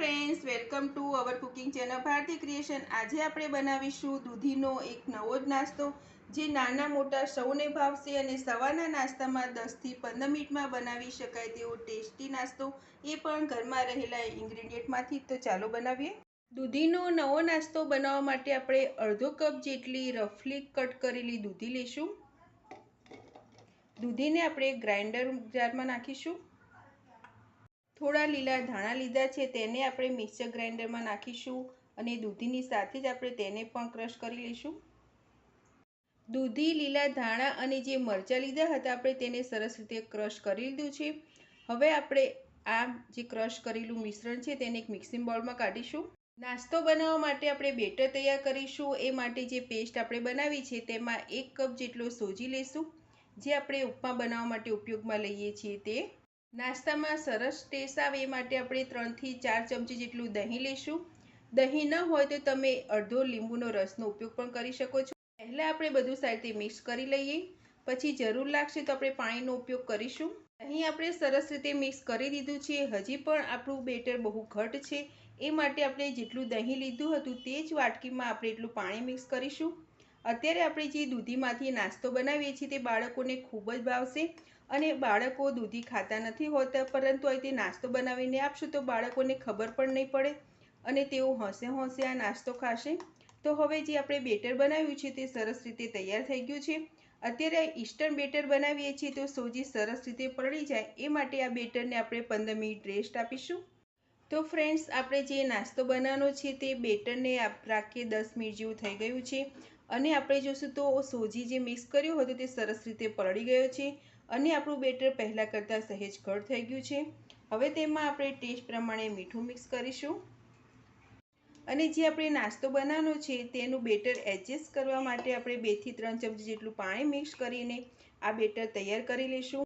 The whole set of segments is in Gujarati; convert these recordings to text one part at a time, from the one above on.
Friends welcome to our cooking channel Bharati creation આજે આપણે બનાવીશું દૂધીનો એક નવો જ નાસ્તો, જે નાના મોટા સૌને ભાવશે અને સવારના નાસ્તામાં દસથી પંદર મિનિટમાં બનાવી શકાય તેવો ટેસ્ટી નાસ્તો. એ પણ ઘરમાં રહેલા ઇન્ગ્રેડિયન્ટમાંથી. તો ચાલો બનાવીએ. દૂધીનો નવો નાસ્તો બનાવવા માટે આપણે અડધો કપ જેટલી રફલી કટ કરેલી દૂધી લઈશું. દૂધીને આપણે ગ્રાઇન્ડર જારમાં નાખીશું. થોડા લીલા ધાણા લીધા છે, તેને આપણે મિક્સર ગ્રાઇન્ડરમાં નાખીશું અને દૂધીની સાથે જ આપણે તેને પણ ક્રશ કરી લઈશું. દૂધી, લીલા ધાણા અને જે મરચાં લીધા હતા, આપણે તેને સરસ રીતે ક્રશ કરી લીધું છે. હવે આપણે આ જે ક્રશ કરેલું મિશ્રણ છે, તેને એક મિક્સિંગ બોલમાં કાઢીશું. નાસ્તો બનાવવા માટે આપણે બેટર તૈયાર કરીશું. એ માટે જે પેસ્ટ આપણે બનાવી છે, તેમાં એક કપ જેટલો સોજી લઈશું જે આપણે ઉપમા બનાવવા માટે ઉપયોગમાં લઈએ છીએ તે નાસ્તામાં સરસ ટેસ્ટ આવે એ માટે આપણે ત્રણથી ચાર ચમચી જેટલું દહીં લઈશું. દહીં ન હોય તો તમે અડધો લીંબુનો રસનો ઉપયોગ પણ કરી શકો છો. પહેલાં આપણે બધું સારી મિક્સ કરી લઈએ. પછી જરૂર લાગશે તો આપણે પાણીનો ઉપયોગ કરીશું. અહીં આપણે સરસ રીતે મિક્સ કરી દીધું છે. હજી પણ આપણું બેટર બહુ ઘટ છે. એ માટે આપણે જેટલું દહીં લીધું હતું તે જ વાટકીમાં આપણે એટલું પાણી મિક્સ કરીશું. અત્યારે આપણે જે દૂધીમાંથી નાસ્તો બનાવીએ છીએ તે બાળકોને ખૂબ જ ભાવશે અને બાળકો દૂધી ખાતા નથી હોતા, પરંતુ તે નાસ્તો બનાવીને આપશું તો બાળકોને ખબર પણ નહીં પડે અને તેઓ હોંશે હોંશે આ નાસ્તો ખાશે. તો હવે જે આપણે બેટર બનાવ્યું છે તે સરસ રીતે તૈયાર થઈ ગયું છે. અત્યારે ઇસ્ટર્ન બેટર બનાવીએ છીએ તો સોજી સરસ રીતે પડી જાય, એ માટે આ બેટરને આપણે પંદર મિનિટ રેસ્ટ આપીશું. તો ફ્રેન્ડ્સ, આપણે જે નાસ્તો બનાવવાનો છે તે બેટરને રાખીએ દસ મિનિટ જેવું થઈ ગયું છે. અને આપણે જોશું તો સોજી જે મિક્સ કર્યો હતો તે સરસ રીતે પલળી ગયો છે અને આપણું બેટર પહેલાં કરતાં સહેજ ઘટ થઈ ગયું છે. હવે તેમાં આપણે ટેસ્ટ પ્રમાણે મીઠું મિક્સ કરીશું. અને જે આપણે નાસ્તો બનાવવાનો છે તેનું બેટર એડજસ્ટ કરવા માટે આપણે બેથી ત્રણ ચમચી જેટલું પાણી મિક્સ કરીને આ બેટર તૈયાર કરી લઈશું.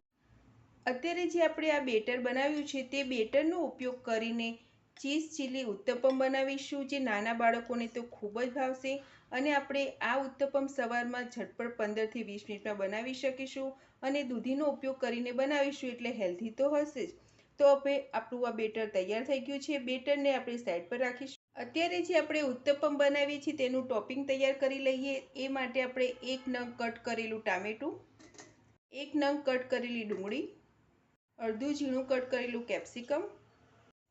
અત્યારે જે આપણે આ બેટર બનાવ્યું છે તે બેટરનો ઉપયોગ કરીને ચીઝ ચીલી ઉત્તપમ બનાવીશું જે નાના બાળકોને તો ખૂબ જ ભાવશે અને આપણે આ ઉત્તપમ સવારમાં ઝટપટ પંદરથી વીસ મિનિટમાં બનાવી શકીશું અને દૂધીનો ઉપયોગ કરીને બનાવીશું એટલે હેલ્ધી તો હશે જ. તો હવે આપણું આ બેટર તૈયાર થઈ ગયું છે. બેટરને આપણે સાઈડ પર રાખીશું. અત્યારે જે આપણે ઉત્તપમ બનાવીએ છીએ તેનું ટોપિંગ તૈયાર કરી લઈએ. એ માટે આપણે એક નંગ કટ કરેલું ટામેટું, એક નંગ કટ કરેલી ડુંગળી, અડધું ઝીણું કટ કરેલું કેપ્સિકમ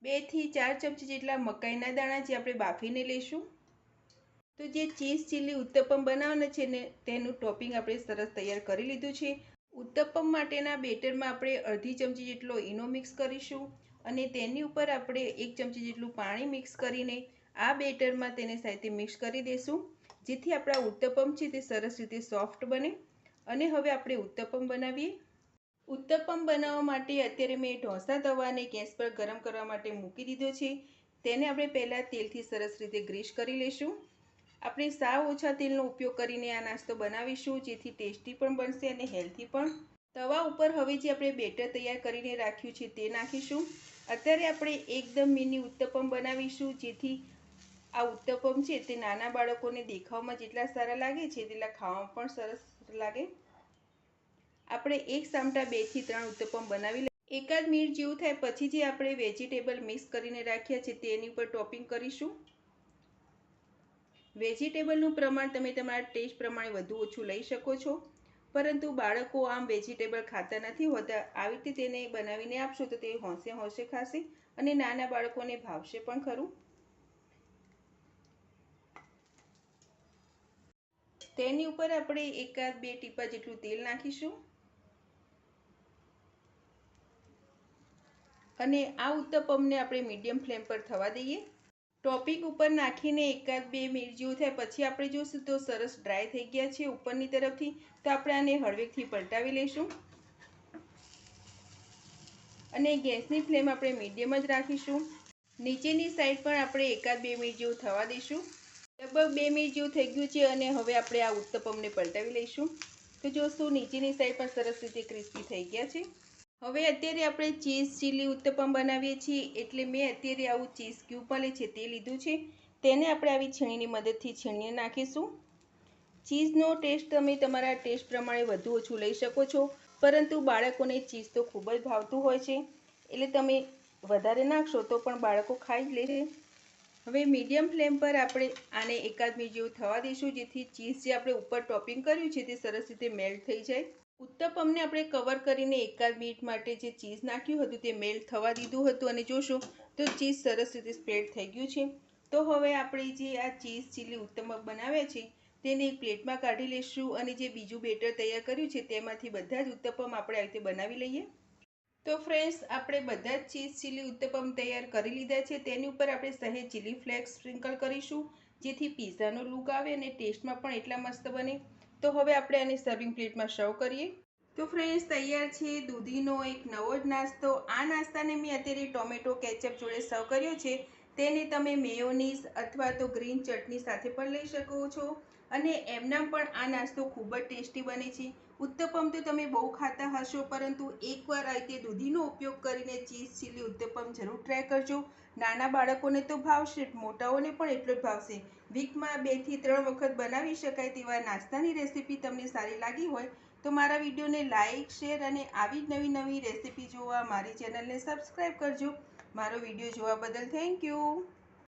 બેથી ચાર ચમચી જેટલા મકાઈના દાણા જે આપણે બાફીને લઈશું. તો જે ચીઝ ચીલી ઉત્તપમ બનાવવાના છે ને, તેનું ટોપિંગ આપણે સરસ તૈયાર કરી લીધું છે. ઉત્તપમ માટેના બેટરમાં આપણે અડધી ચમચી જેટલો ઈનો મિક્સ કરીશું અને તેની ઉપર આપણે એક ચમચી જેટલું પાણી મિક્સ કરીને આ બેટરમાં તેને સાથે મિક્સ કરી દઈશું જેથી આપણા ઉત્તપમ છે તે સરસ રીતે સોફ્ટ બને. અને હવે આપણે ઉત્તપમ બનાવીએ. ઉત્તપમ બનાવવા માટે અત્યારે મેં ઢોસા તવાને ગેસ પર ગરમ કરવા માટે મૂકી દીધો છે. તેને આપણે પહેલાં તેલથી સરસ રીતે ગ્રીસ કરી લઈશું આપણે સાવ ઓછા તેલનો ઉપયોગ કરીને આ નાસ્તો બનાવીશું, જેથી ટેસ્ટી પણ બનશે અને હેલ્ધી પણ. તવા ઉપર હવે જે આપણે બેટર તૈયાર કરીને રાખ્યું છે તે નાખીશું. અત્યારે આપણે એકદમ મિની ઉત્તપમ બનાવીશું, જેથી આ ઉત્તપમ છે તે નાના બાળકોને દેખાવમાં જેટલા સારા લાગે છે, તેટલા ખાવામાં પણ સરસ લાગે. આપણે એક સામટા બેથી ત્રણ ઉત્તપમ બનાવી એકાદ મિનિટ જેવું થાય પછી જે આપણે વેજીટેબલ મિક્સ કરીને રાખ્યા છે તેની ઉપર ટોપિંગ કરીશું. વેજીટેબલનું પ્રમાણ તમે તમારા ટેસ્ટ પ્રમાણે વધુ ઓછું લઈ શકો છો. પરંતુ બાળકો આમ વેજીટેબલ ખાતા નથી હોતા. આવી રીતે તેને બનાવીને આપશો તો તે હોંશે હોંશે ખાશે અને નાના બાળકોને ભાવશે પણ ખરું. તેની ઉપર આપણે એકાદ બે ટીપા જેટલું તેલ નાખીશું. અને આ ઉત્તપમને આપણે મીડિયમ ફ્લેમ પર થવા દઈએ. ટોપિક ઉપર નાખીને એકાદ બે મિનિટ જેવું થાય પછી આપણે જોશું તો સરસ ડ્રાય થઈ ગયા છે ઉપરની તરફથી. તો આપણે આને હળવેકથી પલટાવી લઈશું. અને ગેસની ફ્લેમ આપણે મીડિયમ જ રાખીશું. નીચેની સાઈડ પણ આપણે એકાદ બે મિનિટ જેવું થવા દઈશું. લગભગ બે મિનિટ જેવું થઈ ગયું છે અને હવે આપણે આ ઉત્તપમને પલટાવી લઈશું. તો જોશું નીચેની સાઈડ પણ સરસ રીતે ક્રિસ્પી થઈ ગયા છે. હવે અત્યારે આપણે ચીઝ ચીલી ઉત્તપમ બનાવીએ છીએ. એટલે મેં અત્યારે આવું ચીઝ ક્યુબ મળે છે તે લીધું છે. તેને આપણે આવી છીણીની મદદથી છીણીને નાખીશું. ચીઝનો ટેસ્ટ તમે તમારા ટેસ્ટ પ્રમાણે વધુ ઓછું લઈ શકો છો. પરંતુ બાળકોને ચીઝ તો ખૂબ જ ભાવતું હોય છે. એટલે તમે વધારે નાખશો તો પણ બાળકો ખાઈ જ લેશે હવે મીડિયમ ફ્લેમ પર આપણે આને એકાદ મિનિટ જેવું થવા દઈશું, જેથી ચીઝ જે આપણે ઉપર ટોપિંગ કર્યું છે તે સરસ રીતે મેલ્ટ થઈ જાય. ઉત્તપમને આપણે કવર કરીને એકાદ મિનિટ માટે જે ચીઝ નાખ્યું હતું તે મેલ્ટ થવા દીધું હતું અને જોશો તો ચીઝ સરસ રીતે સ્પ્રેડ થઈ ગયું છે. તો હવે આપણે જે આ ચીઝ ચીલી ઉત્તપમ બનાવ્યા છે તેને એક પ્લેટમાં કાઢી લઈશું અને જે બીજું બેટર તૈયાર કર્યું છે તેમાંથી બધા જ ઉત્તપમ આપણે આ રીતે બનાવી લઈએ. તો ફ્રેન્ડ્સ આપણે બધા જ ચીઝ ચીલી ઉત્તપમ તૈયાર કરી લીધા છે. તેની ઉપર આપણે સહેજ ચીલી ફ્લેક્સ સ્પ્રિંકલ કરીશું, જેથી પીઝાનો લુક આવે અને ટેસ્ટમાં પણ એટલા મસ્ત બને. તો હવે આપણે આને સર્વિંગ પ્લેટમાં સર્વ કરીએ. તો ફ્રેન્ડ્સ તૈયાર છે દૂધીનો એક નવો જ નાસ્તો. આ નાસ્તાને મેં અત્યારે ટોમેટો કેચઅપ જોડે સર્વ કર્યો છે. તેને તમે મેયોનીઝ અથવા તો ગ્રીન ચટણી સાથે પણ લઈ શકો છો. અને એમના પણ આ નાસ્તો ખૂબ જ ટેસ્ટી બને છે. ઉત્તપમ તો તમે બહુ ખાતા હશો, પરંતુ એકવાર આ રીતે દૂધીનો ઉપયોગ કરીને ચીઝ, ચીલી, ઉત્તપમ જરૂર ટ્રાય કરજો. નાના બાળકોને તો ભાવશે, મોટાઓને પણ એટલો જ ભાવશે. વીકમાં બેથી ત્રણ વખત બનાવી શકાય તેવા નાસ્તાની રેસીપી તમને સારી લાગી હોય, તો મારા વિડીયોને લાઇક શેર અને આવી જ નવી નવી રેસીપી જોવા મારી ચેનલને સબસ્ક્રાઈબ કરજો. મારો વીડિયો જોવા બદલ થેન્ક યુ